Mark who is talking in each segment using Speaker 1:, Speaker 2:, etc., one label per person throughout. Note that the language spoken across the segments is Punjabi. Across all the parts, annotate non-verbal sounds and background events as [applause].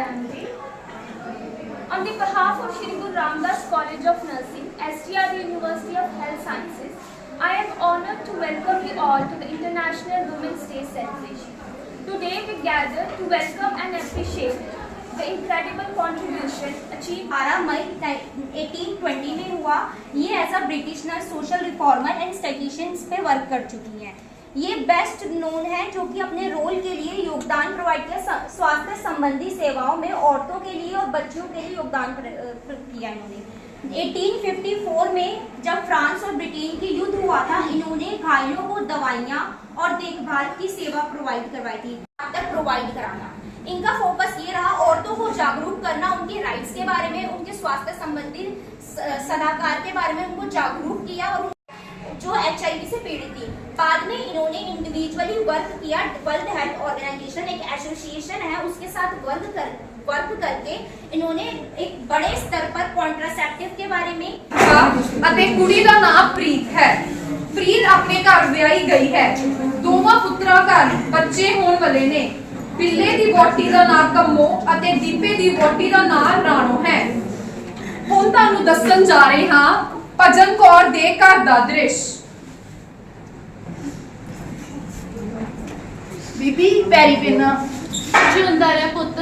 Speaker 1: Ayanji. On the behalf of Shri Guru Ramdas College of Nursing, STR University of Health Sciences, I am honored to welcome you all to the International Women's Day celebration. Today we gather to welcome and appreciate the incredible contribution achieved
Speaker 2: 12 मई 1820 में हुआ ये ऐसा British nurse social reformer and statisticians पे वर्क कर चुकी हैं ये बेस्ट नोन है जो कि अपने रोल के योगदान प्रोवाइड किया स्वास्थ्य संबंधी सेवाओं में औरतों के लिए और बच्चों के लिए योगदान किया इन्होंने। 1854 में जब फ्रांस और ब्रिटेन की युद्ध हुआ था, इन्होंने घायलों को दवाइयाँ और देखभाल की सेवा प्रोवाइड करवाई थी तक प्रोवाइड कराना इनका फोकस ये रहा, औरतों को जागरूक करना, उनके राइट्स के बारे में, उनके स्वास्थ्य संबंधी सलाहकार के बारे में उनको जागरूक किया और जो एच से पीड़ित थी बाद में इन्होंने इंडिविजुअली वर्क किया वर्ल्ड हेल्थ ऑर्गेनाइजेशन एक एसोसिएशन है उसके साथ वर्क कर वर्क करके इन्होंने एक बड़े स्तर पर कॉन्ट्रासेप्टिव के बारे में
Speaker 3: ਅਤੇ ਕੁੜੀ ਦਾ ਨਾਮ ਪ੍ਰੀਤ ਹੈ ਪ੍ਰੀਤ ਆਪਣੇ ਘਰ ਵਿਆਹੀ ਗਈ ਹੈ ਦੋਵਾਂ ਪੁੱਤਰਾਂ ਘਰ ਬੱਚੇ ਹੋਣ ਵਾਲੇ ਨੇ ਬਿੱਲੇ ਦੀ ਵੋਟੀ ਦਾ ਨਾਮ ਕੰਮੋ ਅਤੇ ਦੀਪੇ ਦੀ ਵੋਟੀ ਦਾ ਨਾਮ ਰਾਣੋ ਹੈ ਹੁਣ ਤੁਹਾਨੂੰ ਦੱਸਣ ਜਾ ਰਹੇ ਹਾਂ ਭਜਨ ਕੌਰ ਦੇ ਘਰ ਦਾ ਦ੍ਰਿਸ਼।
Speaker 4: ਬੀਬੀ ਪੈਰੀ ਪਿੰਨਾ।
Speaker 5: ਜਿਉਂਦਾ ਰਹਿ ਪੁੱਤ।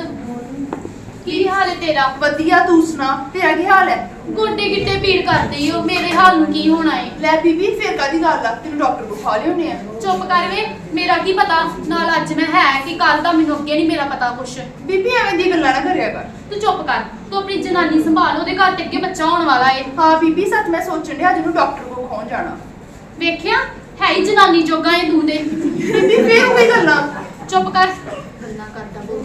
Speaker 5: ਕੀ ਹਾਲ ਹੈ ਤੇਰਾ?
Speaker 4: ਵਧੀਆ ਤੂੰ ਸੁਣਾ ਤੇਰਾ ਕੀ ਹਾਲ ਹੈ?
Speaker 5: ਗੋਡੇ ਗਿੱਟੇ ਪੀੜ ਕਰਦੇ ਹੋ ਮੇਰੇ ਹਾਲ ਨੂੰ ਕੀ ਹੋਣਾ ਏ?
Speaker 4: ਲੈ ਬੀਬੀ ਫੇਰ ਕਾਦੀ ਗੱਲ ਆ? ਤੈਨੂੰ ਡਾਕਟਰ ਕੋਲ ਖਾ ਲਿਓਨੇ ਆ।
Speaker 5: ਚੁੱਪ ਕਰ ਵੇ ਮੇਰਾ ਕੀ ਪਤਾ? ਨਾਲ ਅੱਜ ਮੈਂ ਹੈ ਕਿ ਕੱਲ ਦਾ ਮੈਨੂੰ ਅੱਗੇ ਨਹੀਂ ਮੇਰਾ ਪਤਾ ਕੁਛ।
Speaker 4: ਬੀਬੀ ਐਵੇਂ ਦੀ ਗੱਲਾਂ ਨਾ ਕਰਿਆ ਕਰ।
Speaker 5: ਤੂੰ ਚੁੱਪ ਕਰ ਤੂੰ ਆਪਣੀ ਜਨਾਨੀ ਸੰਭਾਲ ਉਹਦੇ ਘਰ ਤੇ ਅੱਗੇ ਬੱਚਾ ਹੋਣ ਵਾਲਾ ਏ।
Speaker 4: ਹਾਂ ਬੀਬੀ ਸੱਚ ਮੈਂ ਸੋਚਣ ਡਿਆ ਅੱਜ ਨੂੰ ਡਾਕਟਰ ਕੋਲ ਖਾਣ ਜਾਣਾ।
Speaker 5: ਵੇਖਿਆ? ਹੈ ਹੀ ਜਨਾਨੀ ਜੋਗਾ ਏ ਤੂੰ ਦੇ।
Speaker 4: ਬੀਬੀ ਫੇਰ ਉਹੀ ਗੱਲਾਂ।
Speaker 5: ਚੁੱਪ ਕਰ। ਗੱਲਾਂ ਕਰਦਾ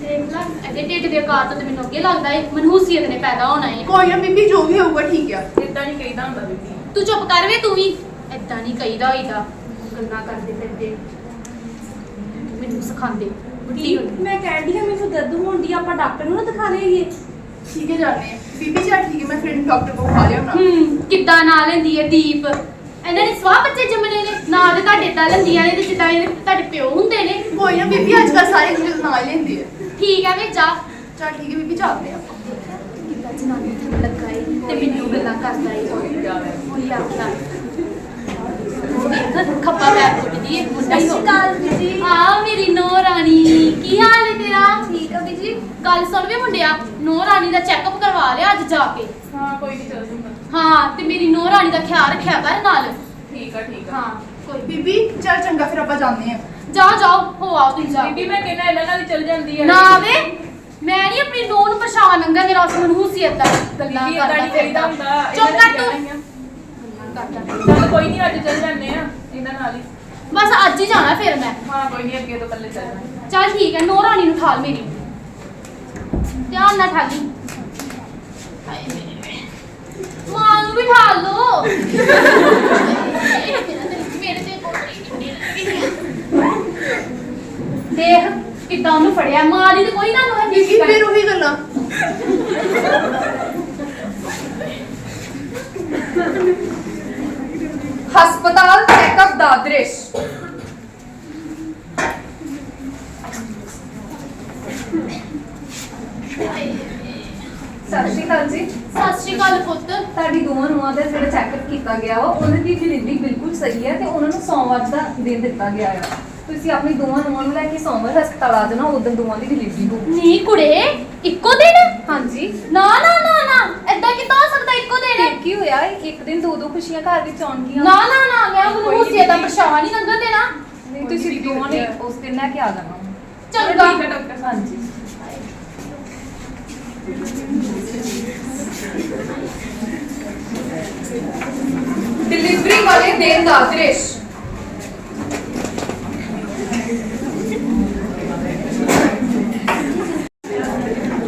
Speaker 5: ਦੇਖ ਲੈ ਇਹਦੇ ਢਿੱਡ ਦੇ ਆਕਾਰ ਤੋਂ ਤੇ ਮੈਨੂੰ ਅੱਗੇ ਲੱਗਦਾ ਏ ਮਨਹੂਸੀਅਤ ਨੇ ਪੈਦਾ ਹੋਣਾ ਏ।
Speaker 4: ਕੋਈ ਨਾ ਬੀਬੀ ਜੋ ਵੀ ਹੋਊਗਾ ਠੀਕ ਆ।
Speaker 3: ਇਦਾਂ ਨਹੀਂ ਕਹੀਦਾ ਹੁੰਦਾ ਬੀਬੀ।
Speaker 5: ਤੂੰ ਚੁੱਪ ਕਰ ਵੇ ਤੂੰ ਵੀ। ਏਦਾਂ ਨਹੀਂ ਕਹੀਦਾ ਹੋਈਦਾ। ਗੱਲਾਂ ਕਰਦੇ ਫਿਰਦੇ। ਮੈਨੂੰ ਸਿਖਾਉਂਦੇ। ਬੁੱਢੀ ਹੋਈ
Speaker 6: ਮੈਂ ਕਹਿੰਦੀ ਹਾਂ ਮੈਨੂੰ ਦਰਦ ਹੋਣ ਦੀ ਆਪਾਂ ਡਾਕਟਰ ਨੂੰ ਨਾ ਦਿਖਾ ਲਈਏ
Speaker 4: ਠੀਕ ਹੈ ਜਾਣੇ ਆ। ਬੀਬੀ ਚੱਲ ਠੀਕ ਹੈ ਮੈਂ ਫਿਰ ਡਾਕਟਰ ਕੋਲ ਖਾ ਲਿਆਉਣਾ।
Speaker 5: ਹੂੰ ਕਿੱਦਾਂ ਨਾਂ ਲੈਂਦੀ ਏ ਦੀਪ? ਇਹਨਾਂ ਨੇ ਸਵਾਹ ਬੱਚੇ ਜੰਮਣੇ ਨੇ। ਨਾਂ ਤੇ ਤੁਹਾਡੇ ਤਾਂ ਲੈਂਦੀਆਂ ਨੇ ਤੇ ਜਿੱਦਾਂ ਇਹ ਤੁਹਾਡੇ ਪਿਓ ਹੁੰਦੇ ਨੇ।
Speaker 4: ਕੋਈ ਨਾ ਬੀਬੀ ਅੱਜ ਕੱਲ ਸਾਰੇ ਜਿਹੜੇ ਨਾਲ ਲੈਂਦੇ ਆ।
Speaker 5: ਠੀਕ ਹੈ ਵੀ ਜਾ।
Speaker 4: ਚਲ ਠੀਕ ਹੈ ਬੀਬੀ ਚੱਲਦੇ ਆ
Speaker 5: ਕਿਤਾ ਜਨਾਨੀ ਤੇ ਲੱਗਾ ਏ ਤੇ ਕੋਈ ਆਖਦਾ ਖੱਪਾ ਪੈ ਕੁੱਟਦੀ ਏ ਹੀ ਹੋ।
Speaker 1: ਕਾਲ
Speaker 5: ਜੀ। ਮੇਰੀ ਨੋ ਰਾਣੀ ਕੀ ਹਾਲ ਏ ਤੇਰਾ?
Speaker 1: ਠੀਕ ਆ ਬੀਜੀ
Speaker 5: ਗੱਲ ਸੁਣ ਮੁੰਡਿਆ ਨੋ ਰਾਣੀ ਦਾ ਕਰਵਾ ਲਿਆ
Speaker 3: ਹਾਂ
Speaker 5: ਤੇ ਮੇਰੀ ਨੋ ਰਾਣੀ ਦਾ ਖਿਆਲ ਰੱਖਿਆ ਕਰ ਨਾਲ। ਜਾਓ ਜਾਓ ਹੋ ਆਓ ਤੁਸੀਂ ਜਾ।
Speaker 3: ਬੀਬੀ ਮੈਂ ਕਹਿੰਦਾ ਇਹਨਾਂ ਨਾਲ ਹੀ ਚੱਲ ਜਾਂਦੀ ਹੈ
Speaker 5: ਨਾ ਵੇ ਮੈਂ ਨਹੀਂ ਆਪਣੀ ਨੋ ਨੂੰ ਪਛਾਣ ਲੰਗਾ ਮੇਰਾ ਉਸ ਮਨਹੂਸੀਅਤ ਦਾ ਗੱਲਾਂ
Speaker 3: ਬੀਬੀ ਏਦਾਂ
Speaker 5: ਕਰਦਾ
Speaker 3: ਨਹੀਂ ਕਰੀਦਾ ਹੁੰਦਾ।
Speaker 5: ਚੁੱਪ ਕਰ ਤੂੰ।
Speaker 3: ਹੀ ਆ। ਚੱਲ ਕੋਈ ਨਹੀਂ ਅੱਜ ਚੱਲ ਜਾਂਦੇ ਆ ਇਹਨਾਂ ਨਾਲ ਹੀ।
Speaker 5: ਬਸ ਅੱਜ ਹੀ ਜਾਣਾ ਫਿਰ ਮੈਂ।
Speaker 3: ਹਾਂ ਕੋਈ ਨਹੀਂ ਅੱਗੇ ਤੋਂ ਕੱਲੇ ਚੱਲ
Speaker 5: ਚੱਲ ਠੀਕ ਹੈ ਨੋ ਰਾਣੀ ਨੂੰ ਠਾਲ ਮੇਰੀ। ਧਿਆਨ ਨਾਲ ਠਾਲੀ। ਹਾਏ ਮੇਰੇ ਮਾਂ ਨੂੰ ਵੀ ਠਾਲ ਲੋ [laughs] ਮੇਰੇ ਤੇ ਗੋਲੀ ਦੇਖ ਕਿੱਦਾਂ ਉਹਨੂੰ ਫੜਿਆ? ਮਾਂ ਦੀ ਤੇ ਕੋਈ ਨਾ ਨੂੰ ਹੈ
Speaker 4: ਬੀਬੀ ਫਿਰ ਉਹੀ ਗੱਲਾਂ।
Speaker 3: ਹਸਪਤਾਲ ਚੈੱਕਅਪ ਦਾ ਦ੍ਰਿਸ਼।
Speaker 6: ਸਤਿ ਸ਼੍ਰੀ ਅਕਾਲ ਜੀ।
Speaker 5: ਸਤਿ ਸ਼੍ਰੀ ਅਕਾਲ ਪੁੱਤ।
Speaker 6: ਤੁਹਾਡੀ ਦੋਵਾਂ ਨੂੰਹਾਂ ਦਾ ਜਿਹੜਾ ਚੈੱਕਅਪ ਕੀਤਾ ਗਿਆ ਵਾ ਉਹਨਾਂ ਦੀ ਡਿਲੀਵਰੀ ਬਿਲਕੁਲ ਸਹੀ ਹੈ ਤੇ ਉਹਨਾਂ ਨੂੰ ਸੋਮਵਾਰ ਦਾ ਦਿਨ ਦਿੱਤਾ ਗਿਆ ਤੁਸੀਂ ਆਪਣੀ ਦੋਵਾਂ ਨੂੰਹਾਂ ਨੂੰ ਲੈ ਕੇ ਸੋਮਵਾਰ ਹਸਪਤਾਲ ਆ ਜਾਣਾ ਉਦੋਂ ਦੋਵਾਂ ਦੀ ਡਿਲੀਵਰੀ ਹੋਊਗੀ
Speaker 5: ਨੀ ਕੁੜੇ ਇੱਕੋ ਦਿਨ?
Speaker 6: ਹਾਂਜੀ।
Speaker 5: ਨਾ ਨਾ ਨਾ ਨਾ ਏਦਾਂ ਕਿੱਦਾਂ ਹੋ ਸਕਦਾ ਇੱਕੋ ਦਿਨ?
Speaker 6: ਕੀ ਹੋਇਆ ਇੱਕ ਦਿਨ ਦੋ ਦੋ ਖੁਸ਼ੀਆਂ ਘਰ ਵਿੱਚ ਆਉਣਗੀਆਂ
Speaker 5: ਨਾ ਨਾ ਨਾ ਮੈਂ ਉਹਨੂੰ ਹੁਸੀਏ ਦਾ ਪਰਛਾਵਾਂ ਨਹੀਂ ਲੰਘਣ ਦੇਣਾ।
Speaker 6: ਨਹੀਂ ਤੁਸੀਂ ਦੋਵਾਂ ਨੇ ਉਸ ਦਿਨ ਲੈ ਕੇ ਆ ਜਾਣਾ।
Speaker 5: ਚੰਗਾ।
Speaker 3: ਠੀਕ ਹੈ ਡਾਕਟਰ। ਸਾਹਿਬ
Speaker 6: ਹਾਂਜੀ।
Speaker 3: ਡਿਲੀਵਰੀ ਵਾਲੇ ਦਿਨ ਦਾ ਦ੍ਰਿਸ਼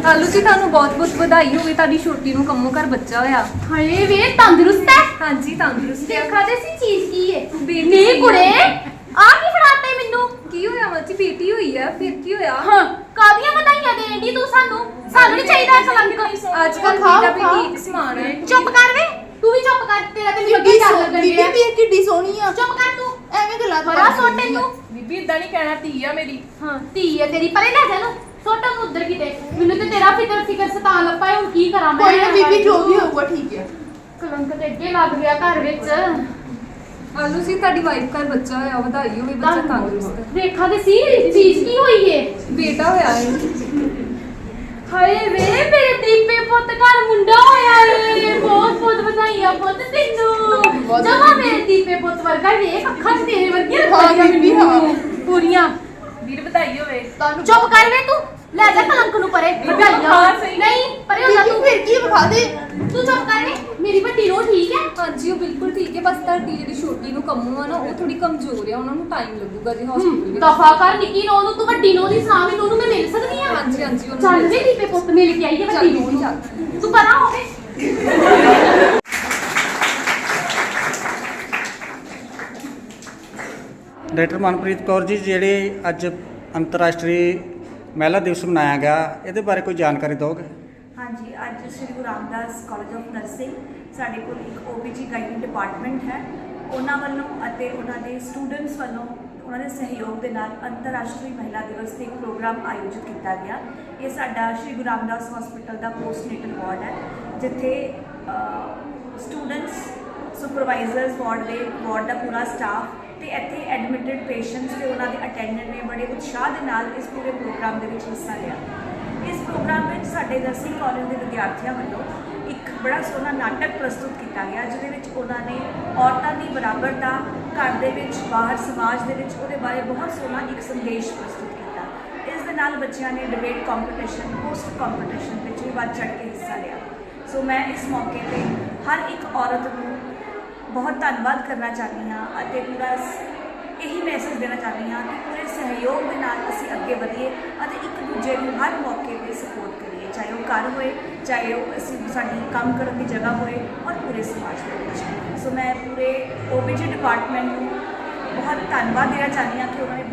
Speaker 6: ਆਲੂ ਜੀ ਤੁਹਾਨੂੰ ਬਹੁਤ ਬਹੁਤ ਵਧਾਈ ਹੋਵੇ ਤੁਹਾਡੀ ਛੋਟੀ ਨੂੰ ਕੰਮੋ ਘਰ ਬੱਚਾ ਹੋਇਆ।
Speaker 5: ਹਾਏ ਵੇ ਤੰਦਰੁਸਤ ਹੈ?
Speaker 6: ਹਾਂਜੀ ਤੰਦਰੁਸਤ ਹੈ।
Speaker 5: ਦੇਖਾ ਦੇ ਸੀ ਚੀਜ਼ ਕੀ ਹੈ
Speaker 6: ਬੇਟੀ
Speaker 5: ਨੀ
Speaker 6: ਹੋਈ
Speaker 5: ਕੁੜੇ। ਆ ਕੀ ਫੜਾਤੇ ਮੈਨੂੰ?
Speaker 6: ਕੀ ਹੋਇਆ ਮੱਚੀ ਬੇਟੀ ਹੋਈ ਆ ਫਿਰ ਕੀ ਹੋਇਆ?
Speaker 5: ਹਾਂ ਕਾਦੀਆਂ ਵਧਾਈਆਂ ਦੇਂਦੀ ਤੂੰ ਸਾਨੂੰ? ਸਾਨੂੰ ਨਹੀਂ ਚਾਹੀਦਾ ਕਲੰਕ
Speaker 6: ਅੱਜ ਕੱਲ
Speaker 4: ਖਾਓ,
Speaker 6: ਬੇਟਾ ਵੀ
Speaker 4: ਖਾਓ।
Speaker 6: ਠੀਕ ਸਮਾਨ ਹੈ।
Speaker 5: ਚੁੱਪ ਕਰ ਵੇ ਤੂੰ ਵੀ ਚੁੱਪ ਕਰ ਤੇਰਾ ਤੇ ਮੈਨੂੰ ਅੱਗੇ
Speaker 4: ਸੋਹਣੀ
Speaker 5: ਲੱਗਣ
Speaker 4: ਬੀਬੀ
Speaker 5: ਡਿਆ
Speaker 4: ਵੀ ਕਿੱਡੀ ਸੋਹਣੀ ਆ।
Speaker 5: ਚੁੱਪ ਕਰ ਤੂੰ।
Speaker 4: ਐਵੇਂ ਗੱਲਾਂ
Speaker 5: ਬੜਾ ਸੋਟ। ਤੈਨੂੰ
Speaker 7: ਬੀਬੀ ਇਦਾਂ ਨਹੀਂ ਕਹਿਣਾ ਧੀ ਆ ਮੇਰੀ।
Speaker 5: ਹਾਂ ਧੀ ਹੈ ਤੇਰੀ ਪਰੇ ਲੈ ਜਾ ਨੂੰ ਸੋਟਾ ਨੂੰ ਉਧਰ ਕਿਤੇ ਮੈਨੂੰ ਤੇ ਤੇਰਾ ਫਿਕਰ ਫਿਕਰ ਸਤਾਨ ਲੱਪਾ ਹੁਣ ਕੀ ਕਰਾਂ ਮੈਂ?
Speaker 4: ਕੋਈ ਨਾ ਬੀਬੀ ਜੋ ਵੀ ਹੋਊਗਾ ਠੀਕ ਹੈ।
Speaker 5: ਕਲੰਕ ਤੇ ਅੱਗੇ ਲੱਗ ਗਿਆ ਘਰ ਵਿੱਚ।
Speaker 6: ਆਲੂ ਜੀ ਤੁਹਾਡੀ ਵਾਈਫ ਘਰ ਬੱਚਾ ਹੋਇਆ ਵਧਾਈ ਹੋਵੇ ਬੱਚਾ ਤੰਦਰੁਸਤ ਹੈ।
Speaker 5: ਦੇਖਾ ਤੇ ਸੀ ਚੀਜ਼ ਕੀ ਹੋਈ ਏ?
Speaker 6: ਬੇਟਾ ਹੋਇਆ ਹੈ
Speaker 5: ਹਾਏ ਵੇ ਮੇਰੇ ਦੀਪੇ ਪੁੱਤ ਘਰ ਮੁੰਡਾ ਹੋਇਆ ਏ। ਬਹੁਤ ਬਹੁਤ ਵਧਾਈਆਂ ਪੁੱਤ ਤੈਨੂੰ। ਜਮਾ ਮੇਰੇ ਦੀਪੇ ਪੁੱਤ ਵਰਗਾ ਵੇਖ ਅੱਖਾਂ ਤੇਰੇ ਵਰਗੀਆਂ ਮੈਨੂੰ। ਪੂਰੀਆਂ।
Speaker 7: ਵੀਰ ਵਧਾਈ ਹੋਵੇ।
Speaker 4: ਤੁਹਾਨੂੰ
Speaker 5: ਚੁੱਪ ਕਰ ਵੇ ਤੂੰ। ਲੈ ਜਾ ਕਲੰਕ ਨੂੰ ਪਰੇ। ਵਧਾਈਆਂ।
Speaker 7: ਸਹੀ।
Speaker 5: ਨਹੀਂ ਪਰੇ ਹੋ ਜਾ ਤੂੰ।
Speaker 4: ਫਿਰ ਕੀ ਵਿਖਾ ਦੇ?
Speaker 5: ਤੂੰ ਚੁੱਪ ਕਰ ਵੇ। ਮੇਰੀ ਵੱਡੀ ਨੋ ਠੀਕ ਹੈ?
Speaker 6: ਹਾਂਜੀ ਉਹ ਬਿਲਕੁਲ ਠੀਕ ਹੈ। ਬਸ ਤੁਹਾਡੀ ਜਿਹੜੀ ਛੋਟੀ ਨੂੰ ਕੰਮੋ ਆ ਨਾ ਉਹ ਥੋੜੀ ਕਮਜ਼ੋਰ ਆ। ਉਹਨਾਂ ਨੂੰ ਟਾਈਮ ਲੱਗੂਗਾ ਜੀ ਹਸਪੀਟਲ ਵਿੱਚ।
Speaker 5: ਦਫਾ ਕਰ ਨਿੱਕੀ ਨੋ ਨੂੰ। ਤੂੰ ਵੱਡੀ ਨੋ ਦੀ ਸੁਣਾ ਮੈਨੂੰ ਉਹਨੂੰ ਮੈਂ ਮਿਲ ਸਕਦੀ ਆ
Speaker 6: ਹਾਂਜੀ ਹਾਂਜੀ ਉਹਨੂੰ
Speaker 5: ਚੱਲ ਵੇ ਦੀਪੇ ਪੁੱਤ ਮਿਲ ਕੇ ਆਈ ਹੈ ਵੱਡੀ ਨੋ ਨੂੰ।
Speaker 6: ਚੱਲ।
Speaker 5: ਤੂੰ ਪਰਾਂ ਹੋ ਵੇ
Speaker 8: ਡਾਕਟਰ ਮਨਪ੍ਰੀਤ ਕੌਰ ਜੀ, ਜਿਹੜੇ ਅੱਜ ਅੰਤਰਰਾਸ਼ਟਰੀ ਮਹਿਲਾ ਦਿਵਸ ਮਨਾਇਆ ਗਿਆ, ਇਹਦੇ ਬਾਰੇ ਕੋਈ ਜਾਣਕਾਰੀ ਦਿਓਗੇ?
Speaker 9: ਹਾਂਜੀ, ਅੱਜ Sri Guru Ramdas college of nursing ਸਾਡੇ ਕੋਲ ਇੱਕ ਓਬੀਜੀ ਗਾਈਡਿੰਗ ਡਿਪਾਰਟਮੈਂਟ ਹੈ। ਉਹਨਾਂ ਵੱਲੋਂ ਅਤੇ ਉਹਨਾਂ ਦੇ ਸਟੂਡੈਂਟਸ ਵੱਲੋਂ ਉਹਨਾਂ ਦੇ ਸਹਿਯੋਗ ਦੇ ਨਾਲ ਅੰਤਰਰਾਸ਼ਟਰੀ ਮਹਿਲਾ ਦਿਵਸ ਤੇ ਇੱਕ ਪ੍ਰੋਗਰਾਮ ਆਯੋਜਿਤ ਕੀਤਾ ਗਿਆ। ਇਹ ਸਾਡਾ ਸ੍ਰੀ ਗੁਰੂ ਰਾਮਦਾਸ ਹਸਪੀਟਲ ਦਾ ਪੋਸਟਨੇਟਲ ਵਾਰਡ ਹੈ, ਜਿੱਥੇ ਸਟੂਡੈਂਟਸ ਸੁਪਰਵਾਈਜ਼ਰਸ ਵਾਰਡ ਦੇ ਵਾਰਡ ਦਾ ਪੂਰਾ ਸਟਾਫ ਤੇ ਇੱਥੇ ਐਡਮਿਟਡ ਪੇਸ਼ੈਂਟਸ ਤੇ ਉਹਨਾਂ ਦੇ ਅਟੈਂਡੈਂਟ ਨੇ ਬੜੇ ਉਤਸ਼ਾਹ ਦੇ ਨਾਲ ਇਸ ਪੂਰੇ ਪ੍ਰੋਗਰਾਮ ਦੇ ਵਿੱਚ ਹਿੱਸਾ ਲਿਆ। ਇਸ ਪ੍ਰੋਗਰਾਮ ਵਿੱਚ ਸਾਡੇ ਨਰਸਿੰਗ ਕਾਲਜ ਦੇ ਵਿਦਿਆਰਥੀਆਂ ਵੱਲੋਂ ਇੱਕ ਬੜਾ ਸੋਹਣਾ ਨਾਟਕ ਪ੍ਰਸਤੁਤ ਕੀਤਾ ਗਿਆ, ਜਿਹਦੇ ਵਿੱਚ ਉਹਨਾਂ ਨੇ ਔਰਤਾਂ ਦੀ ਬਰਾਬਰਤਾ ਘਰ ਦੇ ਵਿੱਚ, ਬਾਹਰ ਸਮਾਜ ਦੇ ਵਿੱਚ ਉਹਦੇ ਬਾਰੇ ਬਹੁਤ ਸੋਹਣਾ ਇੱਕ ਸੰਦੇਸ਼ ਪ੍ਰਸਤੁਤ ਕੀਤਾ। ਇਸ ਦੇ ਨਾਲ ਬੱਚਿਆਂ ਨੇ ਡਿਬੇਟ ਕੰਪੀਟੀਸ਼ਨ ਪੋਸਟ ਕੰਪੀਟੀਸ਼ਨ ਵਿੱਚ ਵੀ ਵੱਧ ਚੜ੍ਹ ਕੇ ਹਿੱਸਾ ਲਿਆ। ਸੋ ਮੈਂ ਇਸ ਮੌਕੇ ਤੇ ਹਰ ਇੱਕ ਔਰਤ ਨੂੰ ਬਹੁਤ ਧੰਨਵਾਦ ਕਰਨਾ ਚਾਹੁੰਦੀ ਹਾਂ ਅਤੇ ਪੂਰਾ ਇਹੀ ਮੈਸੇਜ ਦੇਣਾ ਚਾਹੁੰਦੀ ਹਾਂ ਕਿ ਪੂਰੇ ਸਹਿਯੋਗ ਦੇ ਨਾਲ ਅਸੀਂ ਅੱਗੇ ਵਧੀਏ ਅਤੇ ਇੱਕ ਦੂਜੇ ਨੂੰ ਹਰ ਮੌਕੇ ਤੇ ਸਪੋਰਟ ਕਰੀਏ, ਚਾਹੇ ਉਹ ਘਰ ਹੋਏ, ਚਾਹੇ ਉਹ ਅਸੀਂ ਸਾਡੀ ਕੰਮ ਕਰਨ ਦੀ ਜਗ੍ਹਾ ਹੋਏ ਔਰ ਪੂਰੇ ਸਮਾਜ ਦੇ ਵਿੱਚ। ਸੋ ਮੈਂ ਪੂਰੇ ਓਬੀਜੀ ਡਿਪਾਰਟਮੈਂਟ ਨੂੰ ਬਹੁਤ ਧੰਨਵਾਦ ਦੇਣਾ ਚਾਹੁੰਦੀ ਹਾਂ ਕਿ ਉਹਨਾਂ ਨੇ